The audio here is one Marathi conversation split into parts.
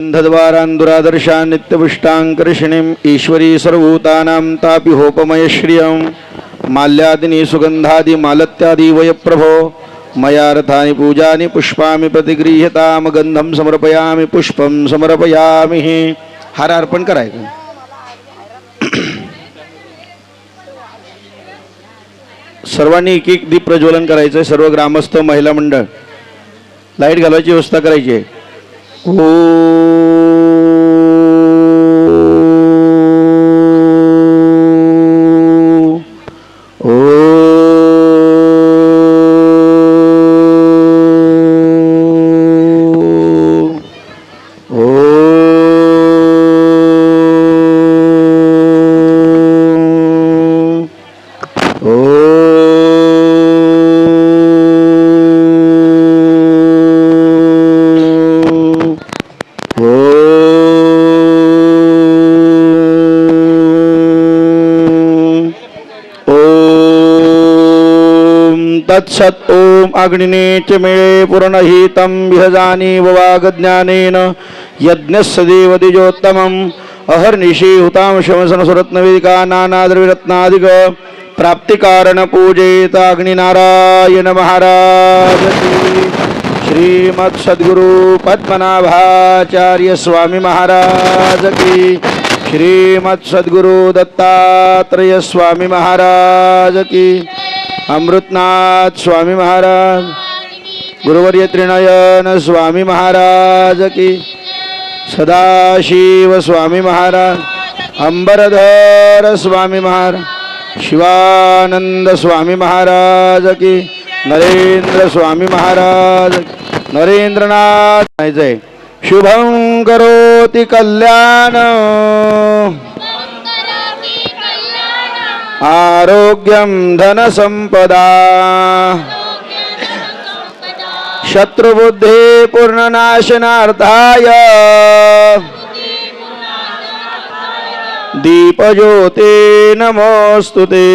गन्धद्वारान् दुरादर्शान् नित्यपुष्टाङ्कर्षिणीम् ईश्वरी सर्वभूतानां तापि होपमयश्रियं माल्यादिनी सुगन्धादिमालत्यादि वयप्रभो। मया रथानि पूजानि पुष्पामि प्रतिगृह्यताम गन्धं समर्पयामि पुष्पं समर्पयामि। हार अर्पण करायचं सर्वांनी एक एक दीप प्रज्वलन करायचं सर्व ग्रामस्थ महिला मंडळ. लाइट घालवायची व्यवस्था करायची आहे. ओ तत्सत् ॐ अग्निने च मेळे विहजानी विहजानि ववागज्ञानेन यज्ञस्य देवदिजोत्तमम् अहर्निशि हुतां शमसनसुरत्नवेदिका नानाद्रविरत्नादिक प्राप्तिकारणपूजेत अग्निनारायण महाराज श्रीमत् सद्गुरु पद्मनाभाचार्य स्वामी महाराज की श्रीमत् सद्गुरु दत्तात्रेय स्वामी महाराज की अमृतनाथ स्वामी महाराज गुरुवर्य त्रिनयन स्वामी महाराज की सदाशिव स्वामी महाराज अंबरधर स्वामी महाराज शिवानंद स्वामी महाराज की नरेंद्र स्वामी महाराज नरेंद्रनाथ जय। शुभं करोति कल्याण। आरोग्यं धनसम्पदा। शत्रुबुद्धी पूर्णनाशनार्थाय। दीपज्योते नमोऽस्तु ते।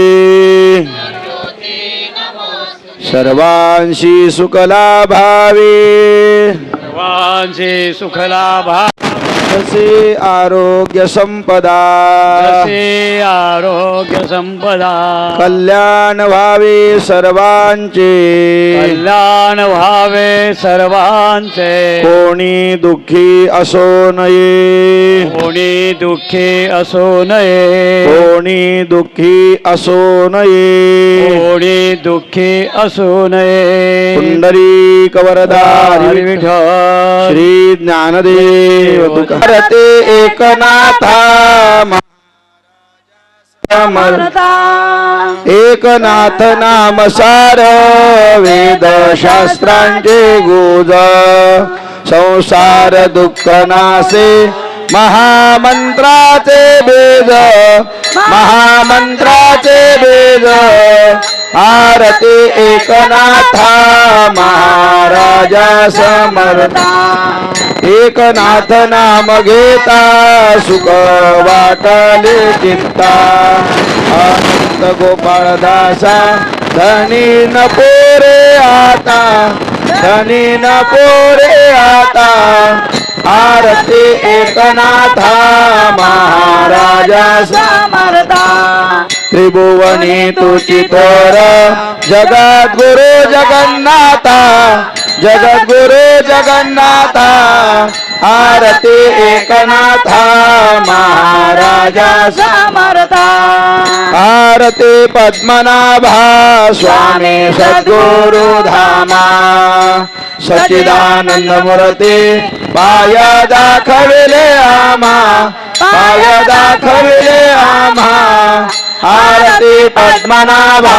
सर्वांशी सुखलाभावे। सर्वांशी सुखलाभा तसे आरोग्य संपदा तसे आरोग्य संपदा कल्याण व्हावे सर्वांचे. कल्याण व्हावे सर्वांचे. कोणी दुःखी असो नये. कोणी दुःखी असो नये. कोणी दुःखी असो नये. कोणी दुःखी असो नये. पुंडरी कवरदारी हरी विठ्ठल श्री ज्ञानदेव तुकारते एकनाथा महाराज एकनाथ नाम सार वेद शास्त्रांचे गोज। संसार दुःख नासे महामंत्राचे बेज। महामंत्राचे बेज। आरती एकनाथा महाराजा समर्था। एकनाथ नाम घेता सुख वाटले चित्ता गोपाळ गोपाळदासा धनी न पोरे आता धनी न पोरे आता। आरती एकनाथा महाराजा समर्था त्रिभुवनी तुची थोर जगद्गुरु जगन्नाथा. जगद्गुरु जगन्नाथा. आरती एकनाथा. महाराजा समर्था. आरती पद्मनाभा. स्वामी सद्गुरु धामा. सचिदानंद मूर्ती. पाय दाखविले आमा. पाय दाखविले आम्हा आरती पद्मनाभा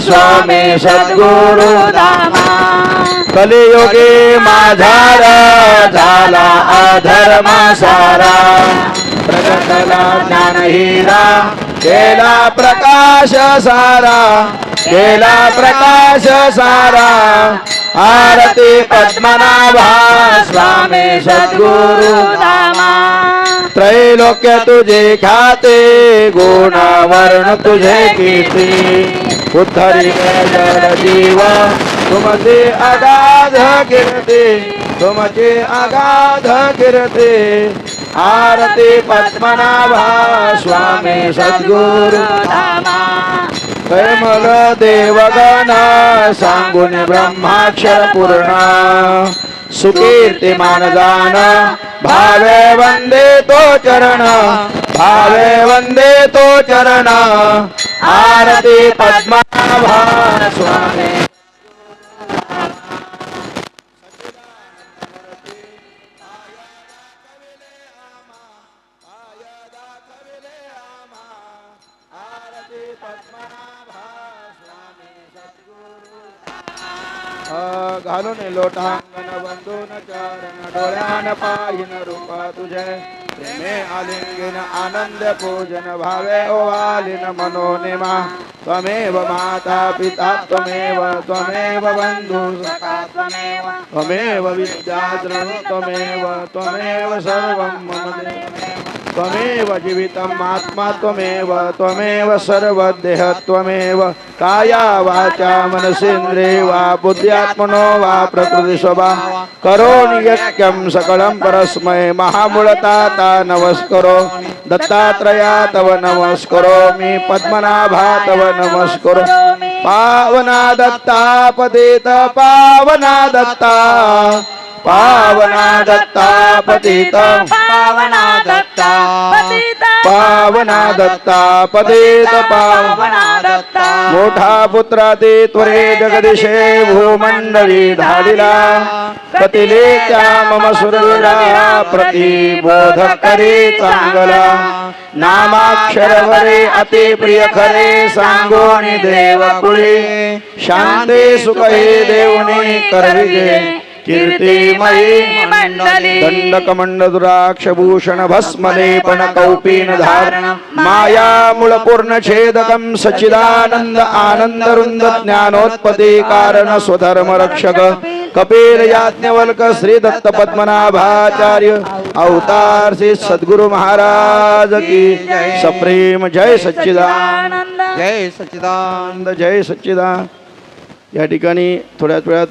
स्वामी सद्गुरु कलियुगे माझार झाला अधर्म सारा प्रगटला ज्ञान हिरा केला प्रकाश सारा। केला प्रकाश सारा। आरती पद्मनाभा स्वामी सद्गुरु धामा त्रैलोक्य तुझे ख्याते गुण वर्ण तुझे कीर्ती. उद्धरी जड जीव तुमचे अगाध कीर्ती तुमचे अगाध कीर्ती. आरती पद्मनाभा स्वामी सद्गुरु प्रेमल देवगण सांगून ब्रह्माक्षर पूर्ण सुकीर्तिमान जान भावे वंदे तो चरण। भावे वंदे तो चरण। आरती पद्मनाभा स्वामी। घालून लोटांगण बंधून चरण डोळ्यान पाहिन रूपा तुझे प्रेमे आलिंगिन आनंद पूजन भावे ओवालिन मनोनिमा त्वमेव माता पिता त्वमेव त्वमेव बंधु सखा त्वमेव त्वमेव विद्या त्वमेव त्वमेव सर्वं मम देव त्वमेव जीवितम् आत्मा त्वमेव त्वमेव सर्वदेह त्वमेव। काया वाचा मनसेन्द्रे वा बुद्ध्यात्मनो वा प्रकृति वा करोमि यज्ञं सकलं परस्मै महामूलताता नमस्करो दत्तात्रया तव नमस्करोमि पद्मनाभा तव नमस्करो। पावना दत्ता पतित पावना दत्ता पावना दत्ता पतित। पावना दत्ता पतिता पावना दत्ता पतित पाव पावना दत्ता मोठा पुत्राते त्वरे जगदिशे भूमंडळी धाडिला। कतिले त्या मम सुरविरा प्रतिबोध करी चांगला। नामाक्षर वरे अति प्रिय खरे सांगोनी देव कुळी शांती सुख हे देवनी करविजे। कीर्तिमयी मंडली दंडकमंड दुराक्ष भूषण भस्मलेपन कौपीन धारण माया मूळ पूर्ण छेदकम सच्चिदानंद आनंद रुंद ज्ञानोत्पत्ती कारण स्वधर्म रक्षक कपिल याज्ञवल्क श्री दत्त पद्मनाभाचार्य अवतार श्री सद्गुरु महाराज की सप्रेम जय सच्चिदानंद जय सच्चिदानंद जय सच्चिदानंद या ठिकाणी थोड्याच वेळात